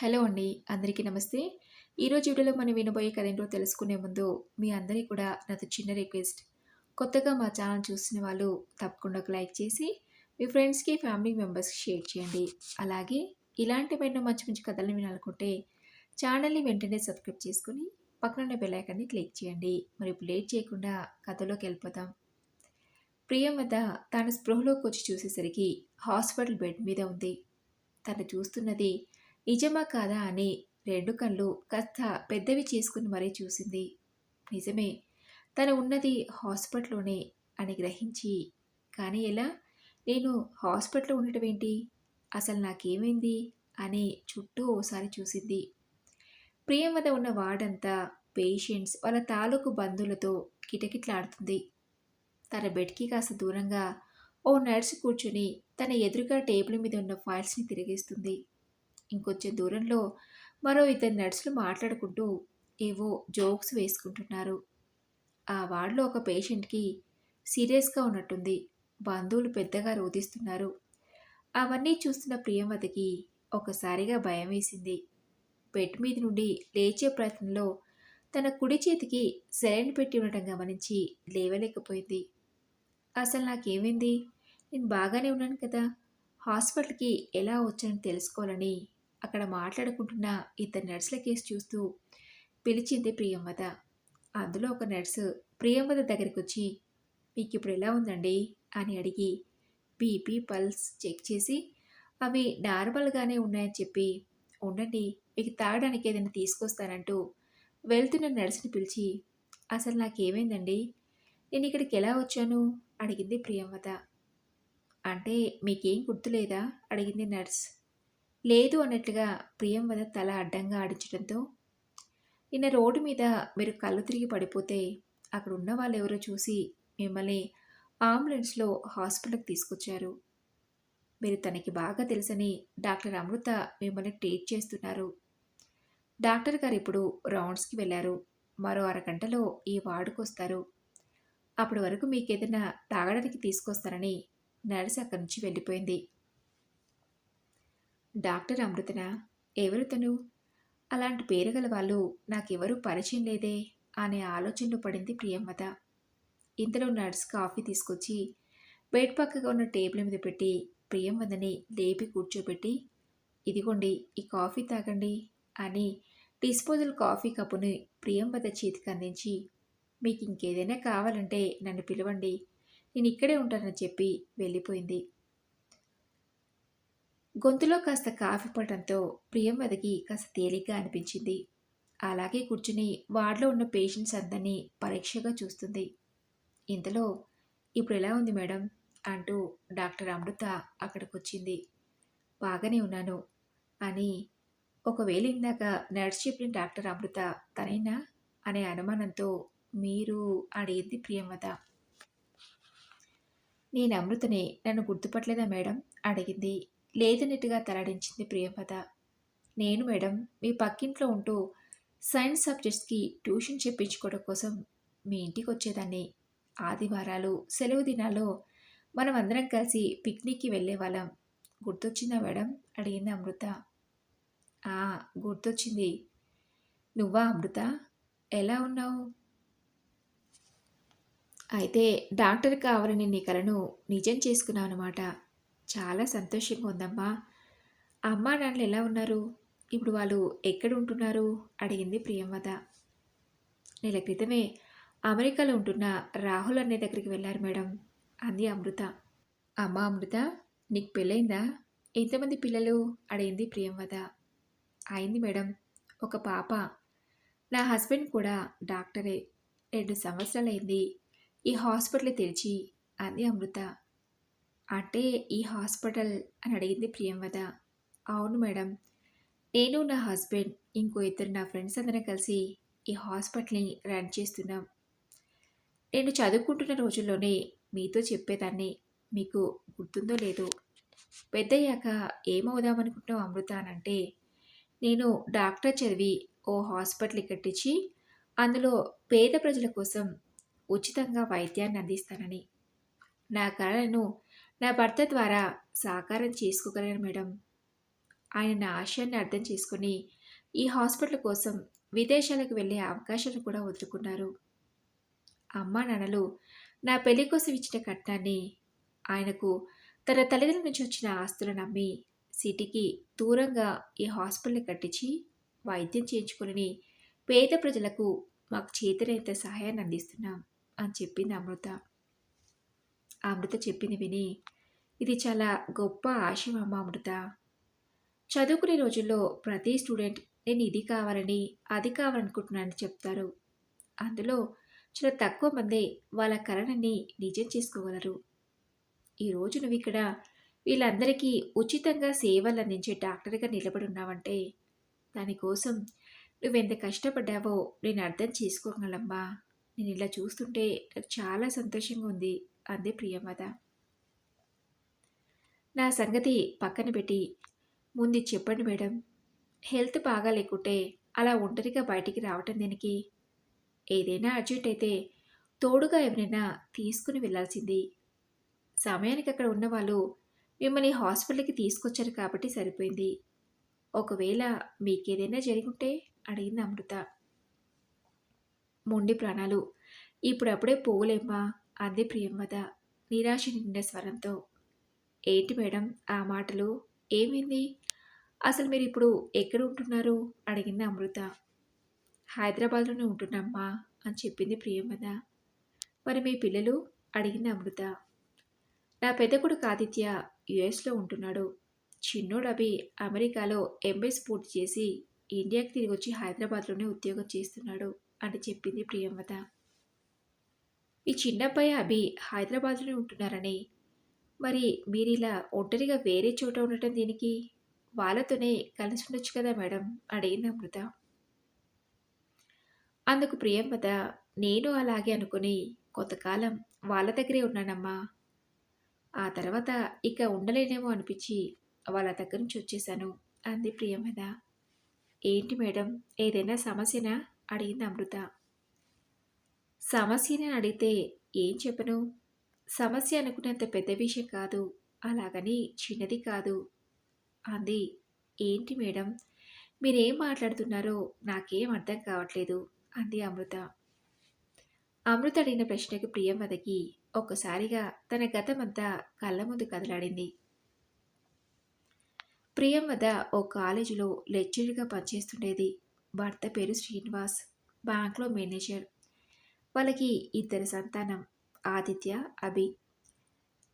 Hello అండి అందరికీ నమస్తే. ఈరోజు వీడియోలో మనం వినబోయే కథ ఏంటో తెలుసుకునే ముందు మీ అందరికీ కూడా నాతో చిన్న రిక్వెస్ట్. కొత్తగా మా ఛానల్ చూసిన వాళ్ళు తప్పకుండా ఒక లైక్ చేసి మీ ఫ్రెండ్స్కి ఫ్యామిలీ మెంబర్స్కి షేర్ చేయండి. అలాగే ఇలాంటి ఎన్నో మంచి మంచి కథలను వినాలనుకుంటే ఛానల్ని వెంటనే సబ్స్క్రైబ్ చేసుకుని పక్కన బెల్ ఐకాన్ని క్లిక్ చేయండి. మరి ఇప్పుడు లేట్ చేయకుండా కథలోకి వెళ్ళిపోదాం. ప్రియం వద్ద తాను స్పృహలోకి వచ్చి చూసేసరికి హాస్పిటల్ బెడ్ మీద ఉంది. తను చూస్తున్నది నిజమా కాదా అని రెండు కళ్ళు కాస్త పెద్దవి చేసుకుని మరీ చూసింది. నిజమే తను ఉన్నది హాస్పిటల్లోనే అని గ్రహించి కానీ ఎలా? నేను హాస్పిటల్లో ఉండటం ఏంటి? అసలు నాకేమైంది? అని చుట్టూ ఓసారి చూసింది. ప్రియం వద్ద ఉన్న వార్డంతా పేషెంట్స్ వాళ్ళ తాలూకు బంధువులతో కిటకిట్లాడుతుంది. తన బెడ్కి కాస్త దూరంగా ఓ నర్సు కూర్చుని తన ఎదురుగా టేబుల్ మీద ఉన్న ఫైల్స్ని తిరిగేస్తుంది. ఇంకొంచెం దూరంలో మరో ఇద్దరు నర్సులు మాట్లాడుకుంటూ ఏవో జోక్స్ వేసుకుంటున్నారు. ఆ వార్డులో ఒక పేషెంట్కి సీరియస్గా ఉన్నట్టుంది. బంధువులు పెద్దగా రోధిస్తున్నారు. అవన్నీ చూస్తున్న ప్రియంవతికి ఒకసారిగా భయం వేసింది. బెడ్ మీద నుండి లేచే ప్రయత్నంలో తన కుడి చేతికి సెలైన్ పెట్టి ఉండటం గమనించి లేవలేకపోయింది. అసలు నాకేమైంది? నేను బాగానే ఉన్నాను కదా. హాస్పిటల్కి ఎలా వచ్చానని తెలుసుకోవాలని అక్కడ మాట్లాడుకుంటున్న ఇద్దరు నర్సుల కేసు చూస్తూ పిలిచింది ప్రియంవద అందులో ఒక నర్సు ప్రియంవద దగ్గరికి వచ్చి మీకు ఇప్పుడు ఎలా ఉందండి? అని అడిగి బీపీ పల్స్ చెక్ చేసి అవి నార్మల్గానే ఉన్నాయని చెప్పి ఉండండి మీకు తాగడానికి ఏదైనా తీసుకొస్తానంటూ వెళ్తున్న నర్సుని పిలిచి అసలు నాకేమైందండి? నేను ఇక్కడికి ఎలా వచ్చాను? అడిగింది ప్రియంవద అంటే మీకేం గుర్తులేదా? అడిగింది నర్స్. లేదు అన్నట్లుగా ప్రియంవద తల అడ్డంగా ఆడించడంతో నిన్న రోడ్డు మీద మీరు కళ్ళు తిరిగి పడిపోతే అక్కడ ఉన్న వాళ్ళు ఎవరో చూసి మిమ్మల్ని అంబులెన్స్లో హాస్పిటల్కి తీసుకొచ్చారు. మీరు తనకి బాగా తెలుసని డాక్టర్ అమృత మిమ్మల్ని ట్రీట్ చేస్తున్నారు. డాక్టర్ గారు ఇప్పుడు రౌండ్స్కి వెళ్ళారు. మరో అరగంటలో ఈ వార్డుకు వస్తారు. అప్పటి వరకు మీకు ఏదైనా తాగడానికి తీసుకొస్తారని నర్స్ అక్కడి నుంచి వెళ్ళిపోయింది. డాక్టర్ అమృతనా? ఎవరు తను? అలాంటి పేరు గల వాళ్ళు నాకెవరూ పరిచయం లేదే అనే ఆలోచనలో పడింది ప్రియంవత ఇంతలో నర్స్ కాఫీ తీసుకొచ్చి బెడ్ పక్కగా ఉన్న టేబుల్ మీద పెట్టి ప్రియంవదని లేపి కూర్చోబెట్టి ఇదిగోండి ఈ కాఫీ తాగండి అని డిస్పోజల్ కాఫీ కప్పుని ప్రియంవద చేతికి అందించి మీకు ఇంకేదైనా కావాలంటే నన్ను పిలవండి నేను ఇక్కడే ఉంటానని చెప్పి వెళ్ళిపోయింది. గొంతులో కాస్త కాఫీ పడటంతో ప్రియంవదకి కాస్త తేలిగ్గా అనిపించింది. అలాగే కూర్చుని వార్డులో ఉన్న పేషెంట్స్ అందరినీ పరీక్షగా చూస్తుంది. ఇంతలో ఇప్పుడు ఎలా ఉంది మేడం? అంటూ డాక్టర్ అమృత అక్కడికి వచ్చింది బాగానే ఉన్నాను. అని ఒకవేళ ఇందాక నర్స్ చెప్పిన డాక్టర్ అమృత తనైనా? అనే అనుమానంతో మీరు అడిగింది ప్రియంవద నేను అమృతని. నన్ను గుర్తుపట్టలేదా మేడం? అడిగింది లేదన్నట్టుగా తలడించింది ప్రియపద. నేను మేడం మీ పక్కింట్లో ఉంటూ సైన్స్ సబ్జెక్ట్స్కి ట్యూషన్ చెప్పించుకోవడం కోసం మీ ఇంటికి వచ్చేదాన్ని. ఆదివారాలు సెలవు దినాల్లో మనం అందరం కలిసి పిక్నిక్కి వెళ్ళేవాళ్ళం గుర్తొచ్చిందా మేడం? అడిగింది అమృత. గుర్తొచ్చింది. నువ్వా అమృత? ఎలా ఉన్నావు? అయితే డాక్టర్ కావాలని నీ కలను నిజం చేసుకున్నావు అనమాట చాలా సంతోషంగా ఉందమ్మా అమ్మా నాన్నలు ఎలా ఉన్నారు? ఇప్పుడు వాళ్ళు ఎక్కడ ఉంటున్నారు అడిగింది ప్రియంవద నెల క్రితమే అమెరికాలో ఉంటున్న రాహుల్ అనే దగ్గరికి వెళ్ళారు మేడం అంది అమృత. అమ్మ అమృత నీకు పెళ్ళైందా ఎంతమంది పిల్లలు? అడిగింది ప్రియంవద అయింది మేడం ఒక పాప. నా హస్బెండ్ కూడా డాక్టరే. రెండు సంవత్సరాలైంది. ఈ హాస్పిటల్ తెరిచి అంది అమృత. అంటే ఈ హాస్పిటల్ అని అడిగింది ప్రియంవద. అవును మేడం. నేను నా హస్బెండ్ ఇంకో ఇద్దరు నా ఫ్రెండ్స్ అందరం కలిసి ఈ హాస్పిటల్ని రన్ చేస్తున్నాం. నేను చదువుకుంటున్న రోజుల్లోనే మీతో చెప్పేదాన్ని మీకు గుర్తుందో లేదో. పెద్దయ్యాక ఏమవుదామనుకుంటున్నావు అమృత అనంటే నేను డాక్టర్ చదివి ఓ హాస్పిటల్ కట్టించి అందులో పేద ప్రజల కోసం ఉచితంగా వైద్యాన్ని అందిస్తానని. నా కళలను నా భర్త ద్వారా సాకారం చేసుకోగలను మేడం. ఆయన నా ఆశయాన్ని అర్థం చేసుకుని ఈ హాస్పిటల్ కోసం విదేశాలకు వెళ్ళే అవకాశాలు కూడా వదులుకున్నారు. అమ్మా నాన్నలు నా పెళ్ళి కోసం ఇచ్చిన కట్నాన్ని ఆయనకు తన తల్లిదండ్రుల నుంచి వచ్చిన ఆస్తులను అమ్మి సిటీకి దూరంగా ఈ హాస్పిటల్ కట్టించి వైద్యం చేయించుకుని పేద ప్రజలకు మాకు చేతనైతే సహాయాన్ని అందిస్తున్నాం అని చెప్పింది అమృత. అమృత చెప్పింది విని ఇది చాలా గొప్ప ఆశయం అమ్మ అమృత. చదువుకునే రోజుల్లో ప్రతి స్టూడెంట్ నేను ఇది కావాలని అది కావాలనుకుంటున్నానని చెప్తారు. అందులో చాలా తక్కువ మందే వాళ్ళ కరణని నిజం చేసుకోగలరు. ఈరోజు నువ్వు ఇక్కడ వీళ్ళందరికీ ఉచితంగా సేవలు అందించే డాక్టర్గా నిలబడి ఉన్నావంటే దానికోసం నువ్వెంత కష్టపడ్డావో నేను అర్థం చేసుకోగలమ్మా నేను ఇలా చూస్తుంటే నాకు చాలా సంతోషంగా ఉంది. అంది ప్రియమద నా సంగతి పక్కన పెట్టి ముందు చెప్పండి మేడం. హెల్త్ బాగా లేకుంటే అలా ఒంటరిగా బయటికి రావటం దేనికి? ఏదైనా అర్జెంట్ అయితే తోడుగా ఎవరైనా తీసుకుని వెళ్ళాల్సింది. సమయానికి అక్కడ ఉన్నవాళ్ళు మిమ్మల్ని హాస్పిటల్కి తీసుకొచ్చారు కాబట్టి సరిపోయింది. ఒకవేళ మీకేదైనా జరిగుంటే అడిగింది అమృత. మొండి ప్రాణాలు ఇప్పుడప్పుడే పోలేమ్మా. అంది ప్రియంవద నిరాశ నిండే స్వరంతో. ఏంటి మేడం ఆ మాటలు? ఏమైంది? అసలు మీరు ఇప్పుడు ఎక్కడ ఉంటున్నారు? అడిగింది అమృత. హైదరాబాద్లోనే ఉంటున్నామ్మా అని చెప్పింది ప్రియంవద మరి మీ పిల్లలు? అడిగింది అమృత. నా పెద్ద కొడుకు ఆదిత్య యుఎస్లో ఉంటున్నాడు. చిన్నోడు అభి అమెరికాలో ఎంబీఎస్ పూర్తి చేసి ఇండియాకి తిరిగి వచ్చి హైదరాబాద్లోనే ఉద్యోగం చేస్తున్నాడు అని చెప్పింది ప్రియంవద ఈ చిన్నబ్బాయి అభి హైదరాబాద్లోనే ఉంటున్నారని. మరి మీరు ఇలా ఒంటరిగా వేరే చోట ఉండటం దీనికి వాళ్ళతోనే కలిసి ఉండొచ్చు కదా మేడం? అడిగింది అమృత. అందుకు ప్రియంవద నేను అలాగే అనుకుని కొంతకాలం వాళ్ళ దగ్గరే ఉన్నానమ్మా. ఆ తర్వాత ఇక ఉండలేనేమో అనిపించి వాళ్ళ దగ్గర నుంచి వచ్చేసాను అంది ప్రియమద ఏంటి మేడం? ఏదైనా సమస్యనా? అడిగింది అమృత. సమస్యని అడిగితే ఏం చెప్పను? సమస్య అనుకునేంత పెద్ద విషయం కాదు అలాగని చిన్నది కాదు. అంది. ఏంటి మేడం? మీరేం మాట్లాడుతున్నారో నాకేం అర్థం కావట్లేదు అంది అమృత. అమృత అడిగిన ప్రశ్నకు ప్రియంవదకి ఒక్కసారిగా తన గతమంతా కళ్ళ ముందు కదలాడింది. ప్రియంవద ఓ కాలేజీలో లెక్చరర్గా పనిచేస్తుండేది. భర్త పేరు శ్రీనివాస్ బ్యాంక్లో మేనేజర్. వాళ్ళకి ఇద్దరు సంతానం ఆదిత్య అభి.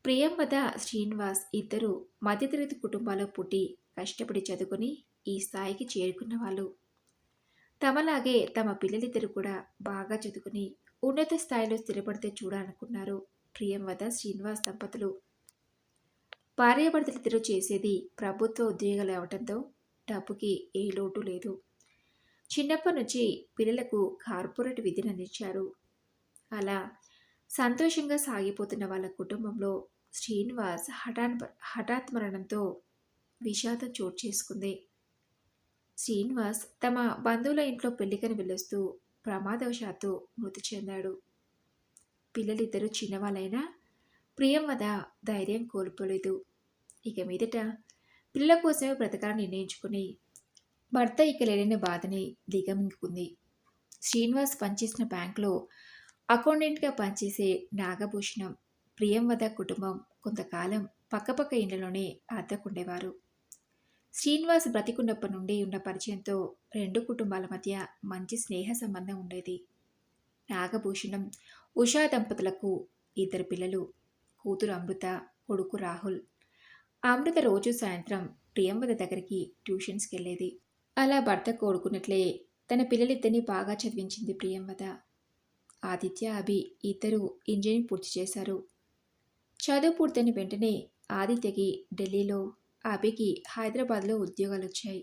ప్రియంవద శ్రీనివాస్ ఇద్దరు మధ్యతరగతి కుటుంబాల్లో పుట్టి కష్టపడి చదువుకుని ఈ స్థాయికి చేరుకున్న వాళ్ళు. తమలాగే తమ పిల్లలిద్దరు కూడా బాగా చదువుకుని ఉన్నత స్థాయిలో స్థిరపడితే చూడాలనుకున్నారు ప్రియంవద శ్రీనివాస్ దంపతులు. భార్యాభర్తలిద్దరూ చేసేది ప్రభుత్వ ఉద్యోగాలు అవటంతో డబ్బుకి ఏ లోటు లేదు. చిన్నప్పటి నుంచి పిల్లలకు కార్పొరేట్ విధిని అందించారు. అలా సంతోషంగా సాగిపోతున్న వాళ్ళ కుటుంబంలో శ్రీనివాస్ హఠాన్ హఠాత్ మరణంతో విషాదం చోటు చేసుకుంది. శ్రీనివాస్ తమ బంధువుల ఇంట్లో పెళ్ళికని వెళ్ళొస్తూ ప్రమాదవశాత్తు మృతి చెందాడు. పిల్లలిద్దరూ చిన్నవాళ్ళైనా ప్రియంవద ధైర్యం కోల్పోలేదు. ఇక మీదట పిల్లల కోసమే బ్రతకాలని నిర్ణయించుకుని భర్త ఇక లేని బాధని దిగమింగుకుంది. శ్రీనివాస్ పనిచేసిన బ్యాంకులో అకౌంటెంట్గా పనిచేసే నాగభూషణం ప్రియంవద కుటుంబం కొంతకాలం పక్కపక్క ఇండ్లలోనే అద్దకుండేవారు. శ్రీనివాస్ బ్రతికున్నప్పటి నుండి ఉన్న పరిచయంతో రెండు కుటుంబాల మధ్య మంచి స్నేహ సంబంధం ఉండేది. నాగభూషణం ఉషా దంపతులకు ఇద్దరు పిల్లలు కూతురు అమృత కొడుకు రాహుల్. అమృత రోజు సాయంత్రం ప్రియంవద దగ్గరికి ట్యూషన్స్కి వెళ్ళేది అలా భర్త కోరుకున్నట్లే తన పిల్లలిద్దరిని బాగా చదివించింది ప్రియంవద ఆదిత్య అభి ఇద్దరు ఇంజనీరింగ్ పూర్తి చేశారు. చదువు పూర్తయిన వెంటనే ఆదిత్యకి ఢిల్లీలో అభికి హైదరాబాద్లో ఉద్యోగాలు వచ్చాయి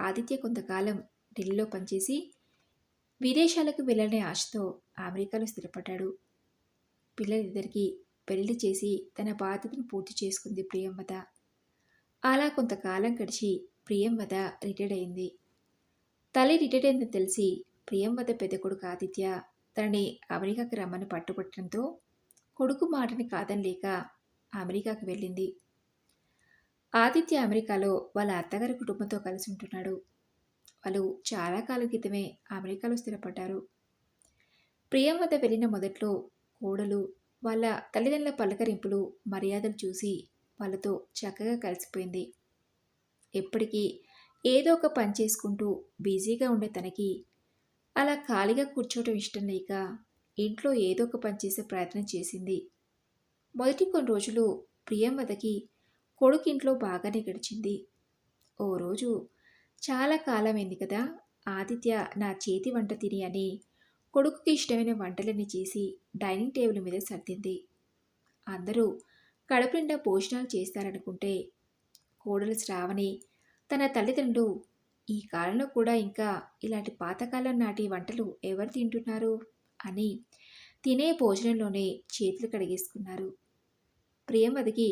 ఆదిత్య కొంతకాలం ఢిల్లీలో పనిచేసి విదేశాలకు వెళ్ళనే ఆశతో అమెరికాలో స్థిరపడ్డాడు. పిల్లలిద్దరికీ పెళ్ళి చేసి తన బాధ్యతను పూర్తి చేసుకుంది ప్రియంవద అలా కొంతకాలం గడిచి ప్రియంవద రిటైర్డ్ అయింది. తల్లి రిటైర్డ్ అయిందని తెలిసి ప్రియంవద పెద్ద కొడుకు ఆదిత్య తనని అమెరికాకి రమ్మని పట్టుబట్టడంతో కొడుకు మాటని కాదని లేక అమెరికాకి వెళ్ళింది. ఆదిత్య అమెరికాలో వాళ్ళ అత్తగారి కుటుంబంతో కలిసి ఉంటున్నాడు. వాళ్ళు చాలా కాలం క్రితమే అమెరికాలో స్థిరపడ్డారు. ప్రియం వద్ద వెళ్ళిన మొదట్లో కోడలు వాళ్ళ తల్లిదండ్రుల పలకరింపులు మర్యాదలు చూసి వాళ్ళతో చక్కగా కలిసిపోయింది. ఎప్పటికీ ఏదో ఒక పని చేసుకుంటూ బిజీగా ఉండే తనకి అలా ఖాళీగా కూర్చోవటం ఇష్టం లేక ఇంట్లో ఏదో ఒక పని చేసే ప్రయత్నం చేసింది. మొదటి కొన్ని రోజులు ప్రియంవదకి కొడుకు ఇంట్లో బాగానే గడిచింది. ఓ రోజు చాలా కాలమైంది కదా ఆదిత్య నా చేతి వంట తిని అని కొడుకుకి ఇష్టమైన వంటలన్నీ చేసి డైనింగ్ టేబుల్ మీద సర్దింది. అందరూ కడుపు నిండా భోజనాలు చేస్తారనుకుంటే కోడలు శ్రావణి తన తల్లిదండ్రులు ఈ కాలంలో కూడా ఇంకా ఇలాంటి పాతకాలం నాటి వంటలు ఎవరు తింటున్నారు? అని తినే భోజనంలోనే చేతులు కడిగేసుకున్నారు. ప్రియంవదికి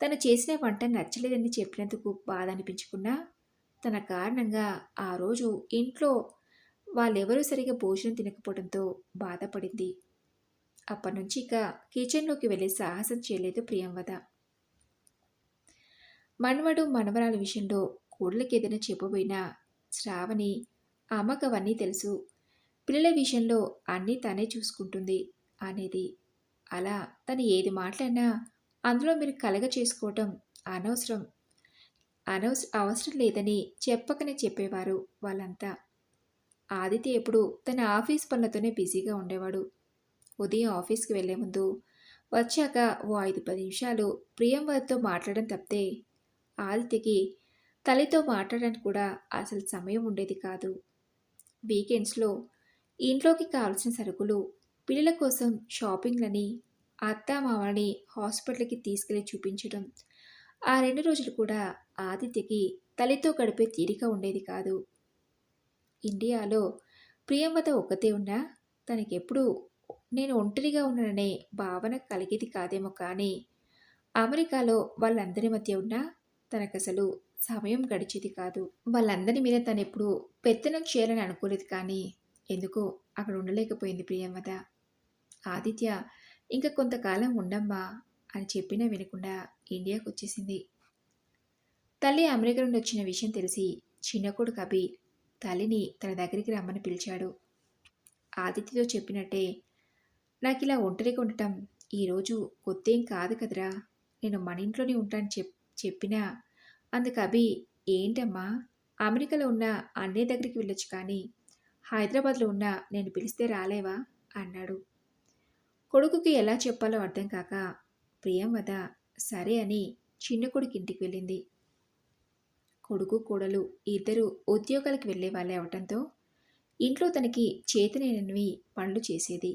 తను చేసిన వంట నచ్చలేదని చెప్పినందుకు బాధ అనిపించుకున్నా తన కారణంగా ఆ రోజు ఇంట్లో వాళ్ళెవరూ సరిగా భోజనం తినకపోవడంతో బాధపడింది. అప్పటి నుంచి ఇక కిచెన్లోకి వెళ్ళే సాహసం చేయలేదు ప్రియంవద మనవడు మనవరాల విషయంలో కోడలికి ఏదైనా చెప్పబోయినా శ్రావణి అమ్మకు అవన్నీ తెలుసు. పిల్లల విషయంలో అన్నీ తనే చూసుకుంటుంది అనేది. అలా తను ఏది మాట్లాడినా అందులో మీరు కలగ చేసుకోవటం అనవసరం. అనవస అవసరం లేదని చెప్పకనే చెప్పేవారు వాళ్ళంతా. ఆదిత్య ఎప్పుడు తన ఆఫీస్ పనులతోనే బిజీగా ఉండేవాడు. ఉదయం ఆఫీస్కి వెళ్ళే ముందు వచ్చాక ఓ ఐదు పది నిమిషాలు ప్రియం వారితో మాట్లాడడం తప్పితే ఆదిత్యకి తల్లితో మాట్లాడడానికి కూడా అసలు సమయం ఉండేది కాదు. వీకెండ్స్లో ఇంట్లోకి కావాల్సిన సరుకులు పిల్లల కోసం షాపింగ్లని అత్త మామని హాస్పిటల్కి తీసుకెళ్ళి చూపించడం ఆ రెండు రోజులు కూడా ఆదిత్యకి తల్లితో గడిపే తీరిక ఉండేది కాదు. ఇండియాలో ప్రియంవత ఒక్కతే ఉన్నా తనకెప్పుడు నేను ఒంటరిగా ఉన్నాననే భావన కలిగేది కాదేమో కానీ అమెరికాలో వాళ్ళందరి మధ్య ఉన్నా తనకసలు సమయం గడిచేది కాదు. వాళ్ళందరి మీద తను ఎప్పుడు పెత్తనం చేయాలని అనుకోలేదు కానీ ఎందుకో అక్కడ ఉండలేకపోయింది ప్రియంవద ఆదిత్య ఇంకా కొంతకాలం ఉండమ్మా అని చెప్పినా వినకుండా ఇండియాకు వచ్చేసింది తల్లి అమెరికా నుండి వచ్చిన విషయం తెలిసి చిన్న కొడుకు అభి తల్లిని తన దగ్గరికి రమ్మని పిలిచాడు. ఆదిత్యతో చెప్పినట్టే నాకు ఇలా ఒంటరిగా ఉండటం ఈరోజు కొత్తేం కాదు కదరా. నేను మన ఇంట్లోనే ఉంటాను చెప్ చెప్పినా అందుకు అభి ఏంటమ్మా? అమెరికాలో ఉన్న అన్నయ్య దగ్గరికి వెళ్ళొచ్చు కానీ హైదరాబాద్లో ఉన్న నేను పిలిస్తే రాలేవా? అన్నాడు. కొడుకుకి ఎలా చెప్పాలో అర్థం కాక ప్రియం వద సరే అని చిన్న కొడుకు ఇంటికి వెళ్ళింది. కొడుకు కోడలు ఇద్దరు ఉద్యోగాలకు వెళ్ళే వాళ్ళే అవటంతో ఇంట్లో తనకి చేతనైనవి పనులు చేసేది.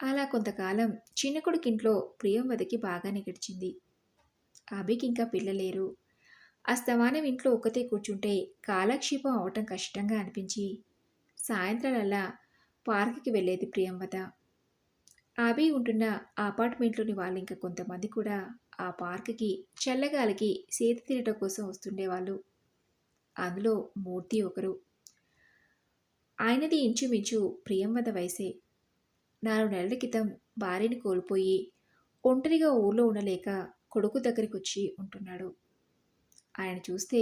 అలా కొంతకాలం చిన్న కొడుకు ఇంట్లో ప్రియం వదకి బాగానే గడిచింది. అభికి ఇంకా పిల్లలేరు. అస్తమానం ఇంట్లో ఒక్కతే కూర్చుంటే కాలక్షేపం అవటం కష్టంగా అనిపించి సాయంత్రాలల్లా పార్క్కి వెళ్ళేది ప్రియంవద అభి ఉంటున్న అపార్ట్మెంట్లోని వాళ్ళు ఇంకా కొంతమంది కూడా ఆ పార్క్కి చల్లగాలికి సేతి తినటం కోసం వస్తుండేవాళ్ళు. అందులో మూర్తి ఒకరు. ఆయనది ఇంచుమించు ప్రియంవద వయసే. నాలుగు నెలల క్రితం భార్యని కోల్పోయి ఒంటరిగా ఊళ్ళో ఉండలేక కొడుకు దగ్గరికి వచ్చి ఉంటున్నాడు. ఆయన చూస్తే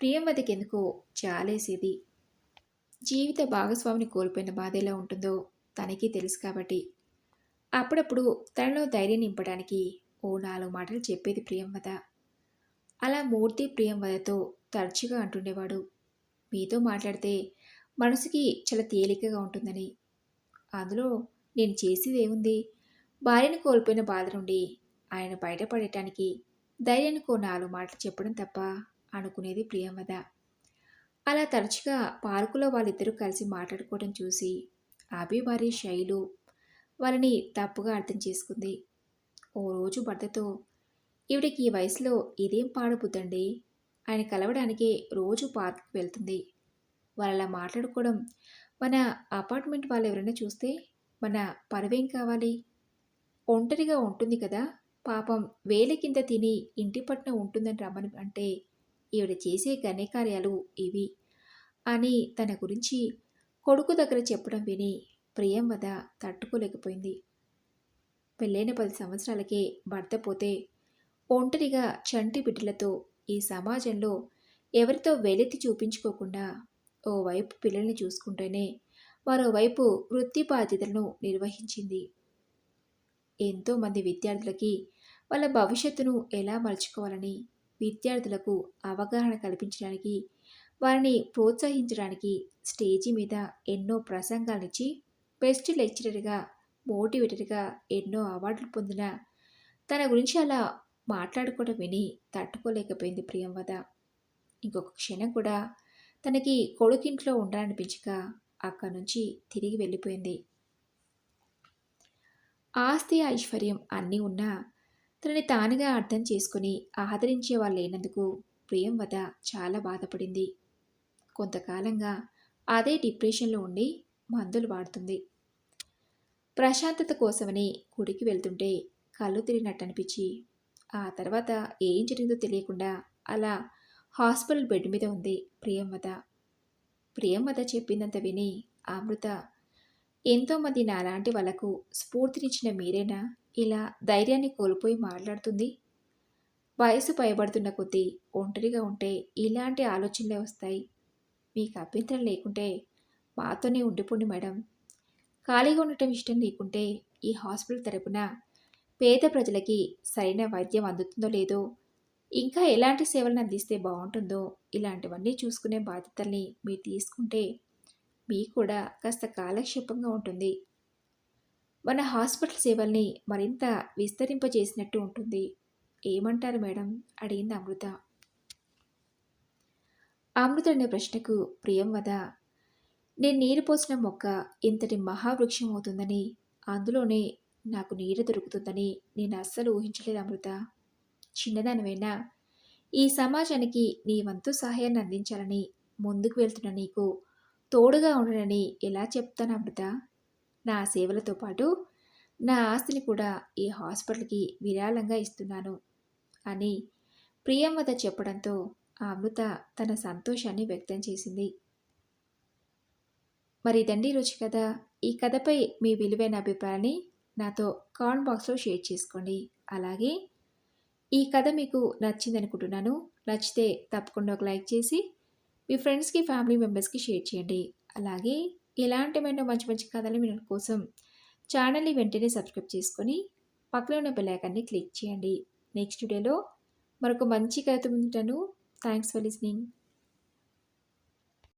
ప్రియంవతికెందుకో చాలేసేది జీవిత భాగస్వామిని కోల్పోయిన బాధ ఎలా ఉంటుందో తనకి తెలుసు కాబట్టి. అప్పుడప్పుడు తనలో ధైర్యం నింపడానికి ఓ నాలుగు మాటలు చెప్పేది ప్రియంవద అలా మూర్తి ప్రియంవదతో తరచుగా అంటుండేవాడు. మీతో మాట్లాడితే మనసుకి చాలా తేలికగా ఉంటుందని. అందులో నేను చేసేది ఏముంది భార్యను కోల్పోయిన బాధ నుండి ఆయన బయటపడటానికి ధైర్యానికి ఓ నాలుగు మాటలు చెప్పడం తప్ప అనుకునేది ప్రియంవద అలా తరచుగా పార్కులో వాళ్ళిద్దరూ కలిసి మాట్లాడుకోవడం చూసి అభి వారి శైలు వాళ్ళని తప్పుగా అర్థం చేసుకుంది. ఓ రోజు భర్తతో ఈవిడికి ఈ వయసులో ఇదేం పాడబుద్దండి ఆయన కలవడానికి రోజు పార్క్కి వెళ్తుంది. వాళ్ళలా మాట్లాడుకోవడం మన అపార్ట్మెంట్ వాళ్ళు ఎవరైనా చూస్తే మన పరువేం కావాలి? ఒంటరిగా ఉంటుంది కదా. పాపం వేల కింద తిని ఇంటి పట్న ఉంటుందని రమ్మని అంటే ఈవిడ చేసే ఘనకార్యాలు ఇవి అని తన గురించి కొడుకు దగ్గర చెప్పడం విని ప్రియం వద తట్టుకోలేకపోయింది. పెళ్ళైన పది సంవత్సరాలకే భర్త పోతే ఒంటరిగా చంటి బిడ్డలతో ఈ సమాజంలో ఎవరితో వెలెత్తి చూపించుకోకుండా ఓవైపు పిల్లల్ని చూసుకుంటేనే మరోవైపు వృత్తి బాధ్యతలను నిర్వహించింది. ఎంతోమంది విద్యార్థులకి వాళ్ళ భవిష్యత్తును ఎలా మలుచుకోవాలని విద్యార్థులకు అవగాహన కల్పించడానికి వారిని ప్రోత్సహించడానికి స్టేజీ మీద ఎన్నో ప్రసంగాలనిచ్చి బెస్ట్ లెక్చరర్గా మోటివేటర్గా ఎన్నో అవార్డులు పొందిన తన గురించి అలా మాట్లాడుకోవడం విని తట్టుకోలేకపోయింది ప్రియంవద. ఇంకొక క్షణం కూడా తనకి కొడుకింట్లో ఉండాలనిపించక అక్కడి నుంచి తిరిగి వెళ్ళిపోయింది. ఆస్తి ఐశ్వర్యం అన్నీ ఉన్నా తనని తానుగా అర్థం చేసుకుని ఆదరించే వాళ్ళు లేనందుకు ప్రియంవద చాలా బాధపడింది. కొంతకాలంగా అదే డిప్రెషన్లో ఉండి మందులు వాడుతుంది. ప్రశాంతత కోసమని గుడికి వెళ్తుంటే కళ్ళు తిరిగినట్టు అనిపించి ఆ తర్వాత ఏం జరిగిందో తెలియకుండా అలా హాస్పిటల్ బెడ్ మీద ఉంది ప్రియంవద ప్రియంవద చెప్పిందంత విని అమృత ఎంతోమంది నాలాంటి వాళ్ళకు స్ఫూర్తినిచ్చిన మీరేనా? ఇలా ధైర్యాన్ని కోల్పోయి మాట్లాడుతుంది. వయసు భయపడుతున్న కొద్దీ ఒంటరిగా ఉంటే ఇలాంటి ఆలోచనలే వస్తాయి. మీకు అభ్యంతరం లేకుంటే మాతోనే ఉండిపోండి మేడం. ఖాళీగా ఉండటం ఇష్టం లేకుంటే ఈ హాస్పిటల్ తరపున పేద ప్రజలకి సరైన వైద్యం అందుతుందో లేదో ఇంకా ఎలాంటి సేవలను అందిస్తే బాగుంటుందో ఇలాంటివన్నీ చూసుకునే బాధ్యతల్ని మీరు తీసుకుంటే మీ కూడా కాస్త కాలక్షేపంగా ఉంటుంది. మన హాస్పిటల్ సేవల్ని మరింత విస్తరింపజేసినట్టు ఉంటుంది. ఏమంటారు మేడం? అడిగింది అమృత. అమృత అనే ప్రశ్నకు ప్రియం వద నేను నీరు పోసిన మొక్క ఇంతటి మహావృక్షం అవుతుందని అందులోనే నాకు నీరు దొరుకుతుందని నేను అస్సలు ఊహించలేదు అమృత. చిన్నదానివైనా ఈ సమాజానికి నీ వంతు సహాయాన్ని అందించాలని ముందుకు వెళ్తున్న నీకు తోడుగా ఉండనని ఎలా చెప్తాను అమృత? నా సేవలతో పాటు నా ఆస్తిని కూడా ఈ హాస్పిటల్కి విరాళంగా ఇస్తున్నాను అని ప్రియంవద చెప్పడంతో ఆ అమృత తన సంతోషాన్ని వ్యక్తం చేసింది. మరి ఇదండి రుచి కథ. ఈ కథపై మీ విలువైన అభిప్రాయాన్ని నాతో కామెంట్ బాక్స్లో షేర్ చేసుకోండి. అలాగే ఈ కథ మీకు నచ్చిందనుకుంటున్నాను. నచ్చితే తప్పకుండా ఒక లైక్ చేసి మీ ఫ్రెండ్స్కి ఫ్యామిలీ మెంబర్స్కి షేర్ చేయండి. అలాగే ఎలాంటివైనా మంచి మంచి కథలు మీ కోసం ఛానల్ని వెంటనే సబ్స్క్రైబ్ చేసుకొని పక్కన ఉన్న బెల్ క్లిక్ చేయండి. నెక్స్ట్ వీడియోలో మరొక మంచి కథ ఉంటాను థ్యాంక్స్ ఫర్ లిస్నింగ్.